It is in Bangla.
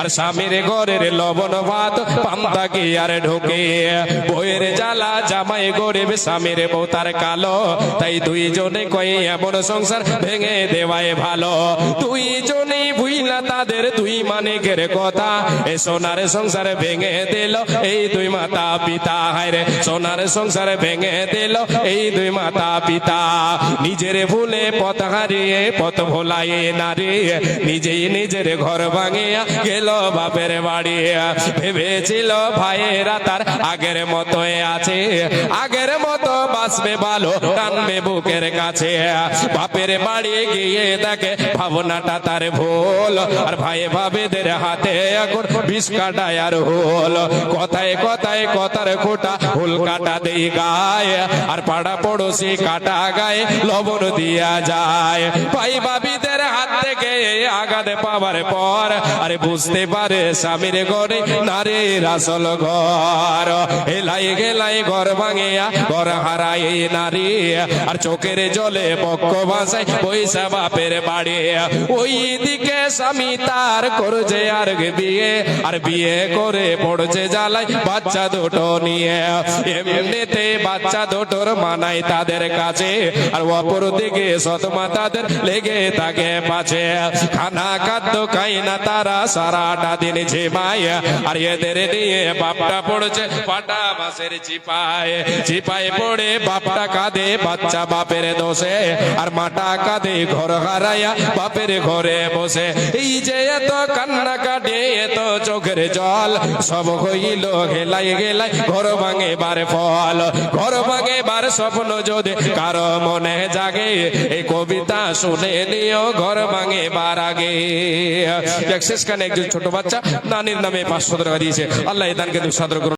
আর স্বামীর ঘরের লবণ ভাত পান্তা কি আর ঢোকে? বইয়ের জ্বালা জামাই গরিব স্বামীর বউ তার কালো। তাই দুইজনে কয়ে এমন সংসার ভেঙে দেওয়ায় ভালো। দুইজনেই ভুইলা তাদের দুই মানিকের কথা। এ সোনার সংসার ভেঙে দিল এই দুই মাতা পিতা। হায়রে সোনার সংসার ভেঙে দিল এই দুই মাতা পিতা। নিজের ভুলে পথ হারিয়ে, পথ ভোলাইয়ে নারী। নিজেই নিজের ঘর ভাঙিয়া গেল বাপের বাড়ি। ভেবেছিল ভাইয়েরা তার আগের আছে। আগের মতো ভালো, টানবে বুকের কাছে। বাপের বাড়ি গিয়ে দেখে ভাবনাটা তার ভুল। আর ভাই ভাবেদের হাতে এখন আর হোল। কথায় কথায় কথার খোটা হুল কাটা গায়ে। আর পাড়া পড়োশি কাটা গায়ে লবণ দিয়া যায়। ভাই ভাবিদের হাত থেকে আঘাত পাওয়ার পর, আরে বুঝতে পারে স্বামীর ঘরে নারীর রাসল ঘর। এলাই গেলাই ঘর ভাঙিয়া ঘর হারাই নারী, আর চোখের জলে পক্ষ ভাষায় পয়সা বাপের বাড়ি। ওই দিকে আর বাচ্চা দুটো নিয়ে। এমনিতে বাচ্চা দুটোর মানাই তাদের কাছে, আর অপর দিকে সতমা তাদের লেগে থাকে পাছে। খানা খাদ্য খাই না তারা সারাটা দিন ঝিমায়, আর এদের নিয়ে বাপটা পড়ছে পাটা মাসের চিপায় চিপায় পড়ে বাপটা কাঁদে, বাচ্চা বাপের দোষে, আর মাটা কাঁদে, ঘর হারাইয়া বাপের ঘরে বসে। এই যে এত কান্না কাটে, এত চোখের জল, সব হইল গেলাই গেলাই ঘর ভাঙে বার ফল, ঘর ভাঙে বার স্বপ্ন যদি কারও মনে জাগে, এই কবিতা শুনে নিও, ঘর ভাঙে বার আগে। শেষ খানে একজন ছোট বাচ্চা, নানির নামে পাঁচশো টাকা দিয়েছে। আল্লাহ দানকে সাদর